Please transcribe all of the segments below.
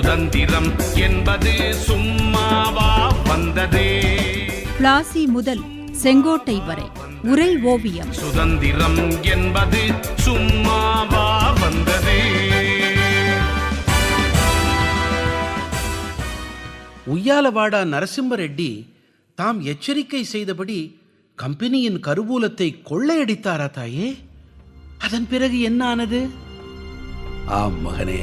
சுதந்திரம் என்பது சும்மாவா வந்ததே? பிளாசி முதல் செங்கோட்டை வரை உரை ஓவியம். சுதந்திரம் என்பது சும்மாவா வந்ததே? உய்யாலவாடா நரசிம்மரெட்டி தாம் எச்சரிக்கை செய்தபடி கம்பெனியின் கருவூலத்தை கொள்ளையடித்தாரா தாயே? அதன் பிறகு என்ன ஆனது ஆம் மகனே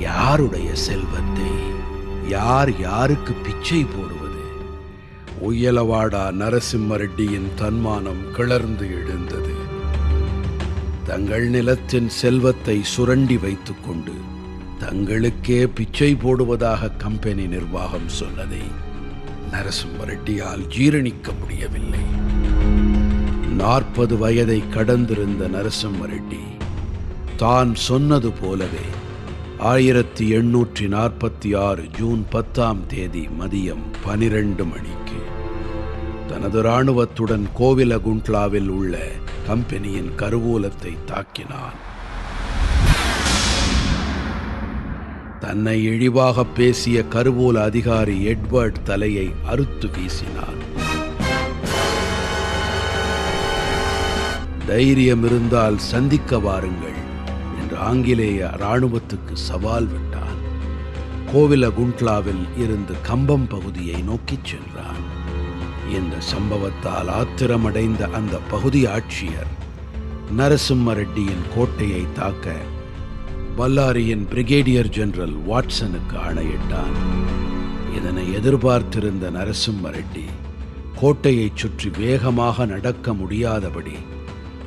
யாருடைய செல்வத்தை யார் யாருக்கு பிச்சை போடுவது? உய்யலவாடா நரசிம்மரெட்டியின் தன்மானம் கிளர்ந்து எழுந்தது. தங்கள் நிலத்தின் செல்வத்தை சுரண்டி வைத்துக்கொண்டு தங்களுக்கே பிச்சை போடுவதாக கம்பெனி நிர்வாகம் சொன்னதை நரசிம்மரெட்டியால் ஜீரணிக்க முடியவில்லை. நாற்பது வயதை கடந்திருந்த நரசிம்மரெட்டி தான் சொன்னது போலவே ஆயிரத்தி எண்ணூற்றி நாற்பத்தி ஆறு ஜூன் பத்தாம் தேதி மதியம் பனிரெண்டு மணிக்கு. தனது இராணுவத்துடன் கோவிலகுண்ட்லாவில் உள்ள கம்பெனியின் கருவூலத்தை தாக்கினான். தன்னை இழிவாக பேசிய கருவூல அதிகாரி எட்வர்ட் தலையை அறுத்து வீசினான். தைரியம் இருந்தால் சந்திக்க வாருங்கள். ஆங்கிலேய இராணுவத்துக்கு சவால் விட்டான். கோவில குண்ட்லாவில் இருந்து கம்பம் பகுதியை நோக்கிச் சென்றான். இந்த சம்பவத்தால் ஆத்திரமடைந்த அந்த பகுதி ஆட்சியர் நரசிம்ம ரெட்டியின் கோட்டையை தாக்க பல்லாரியின் பிரிகேடியர் ஜெனரல் வாட்சனுக்கு ஆணையிட்டான். இதனை எதிர்பார்த்திருந்த நரசிம்ம ரெட்டி கோட்டையைச் சுற்றி வேகமாக நடக்க முடியாதபடி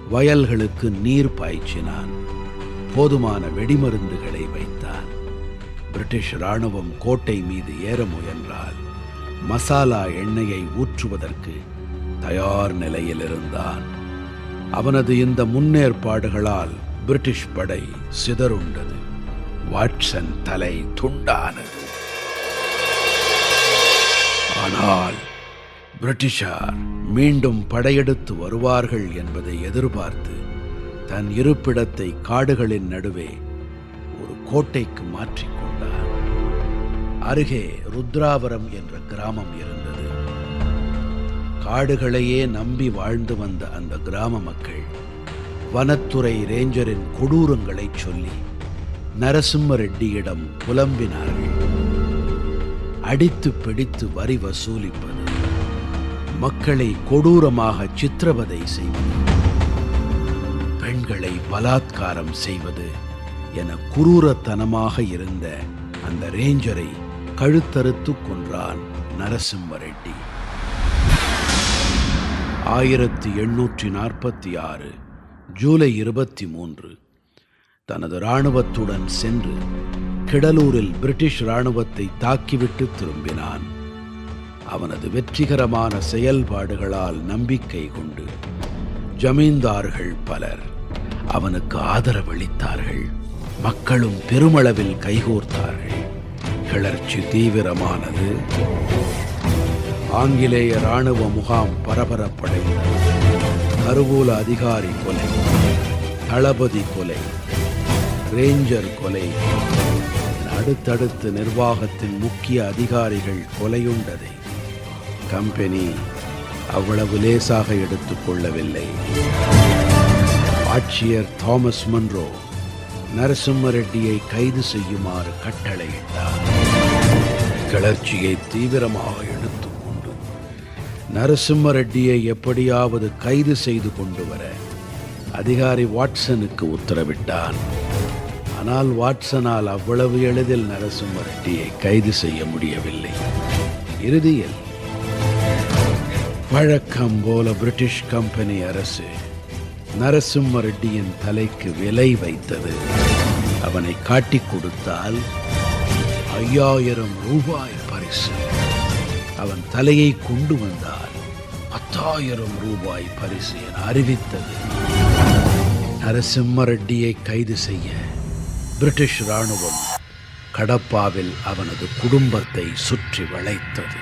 வயல்களுக்கு நீர் பாய்ச்சினான். போதுமான வெடிமருந்துகளை வைத்தான் பிரிட்டிஷ் ராணுவம் கோட்டை மீது ஏற முயன்றால் மசாலா எண்ணெயை ஊற்றுவதற்கு தயார் நிலையில் இருந்தான். அவனது இந்த முன்னேற்பாடுகளால் பிரிட்டிஷ் படை சிதறுண்டது. வாட்சன் தலை துண்டானது. ஆனால் பிரிட்டிஷார் மீண்டும் படையெடுத்து வருவார்கள் என்பதை எதிர்பார்த்து தன் இருப்பிடத்தை காடுகளின் நடுவே ஒரு கோட்டைக்கு மாற்றிக்கொண்டார் அருகே ருத்ராவரம் என்ற கிராமம் இருந்தது. காடுகளையே நம்பி வாழ்ந்து வந்த அந்த கிராம மக்கள் வனத்துறை ரேஞ்சரின் கொடூரங்களை சொல்லி நரசிம்ம ரெட்டியிடம் புலம்பினார்கள். அடித்து பிடித்து வரி வசூலிப்பது மக்களை கொடூரமாக சித்திரவதை செய்வது. பெண்களை பலாத்காரம் செய்வது என குரூரத்தனமாக இருந்த அந்த ரேஞ்சரை கழுத்தறுத்து கொன்றான் நரசிம்ம ரெட்டி ஆயிரத்தி எண்ணூற்றி நாற்பத்தி ஆறு ஜூலை இருபத்தி மூன்று தனது இராணுவத்துடன் சென்று கிடலூரில் பிரிட்டிஷ் இராணுவத்தை தாக்கிவிட்டு திரும்பினான். அவனது வெற்றிகரமான செயல்பாடுகளால் நம்பிக்கை கொண்டு ஜமீன்தார்கள் பலர். அவனுக்கு ஆதரவளித்தார்கள். மக்களும் பெருமளவில் கைகோர்த்தார்கள். கிளர்ச்சி தீவிரமானது. ஆங்கிலேய ராணுவ முகாம் பரபரப்படைந்தது. கருவூல அதிகாரி கொலை. தளபதி கொலை. ரேஞ்சர் கொலை. அடுத்தடுத்து நிர்வாகத்தின் முக்கிய அதிகாரிகள் கொலையுண்டதை. கம்பெனி அவ்வளவு லேசாக எடுத்துக்கொள்ளவில்லை ஆட்சியர் தாமஸ் மன்ரோ நரசிம்ம ரெட்டியை கைது செய்யுமாறு கட்டளையிட்டார். கிளர்ச்சியை தீவிரமாக எடுத்துக்கொண்டு நரசிம்ம ரெட்டியை எப்படியாவது கைது செய்து கொண்டு வர அதிகாரி வாட்சனுக்கு உத்தரவிட்டான். ஆனால் வாட்சனால் அவ்வளவு எளிதில் நரசிம்ம ரெட்டியை கைது செய்ய முடியவில்லை. இறுதியில் வழக்கம் போல பிரிட்டிஷ் கம்பெனி அரசு நரசிம்ம ரெட்டியின் தலைக்கு விலை வைத்தது. அவனை காட்டிக் கொடுத்தால் ஐயாயிரம் ரூபாய் பரிசு. அவன் தலையை கொண்டு வந்தால் பத்தாயிரம் ரூபாய் பரிசு என அறிவித்தது. நரசிம்ம ரெட்டியை கைது செய்ய பிரிட்டிஷ் ராணுவம் கடப்பாவில் அவனது குடும்பத்தை சுற்றி வளைத்தது.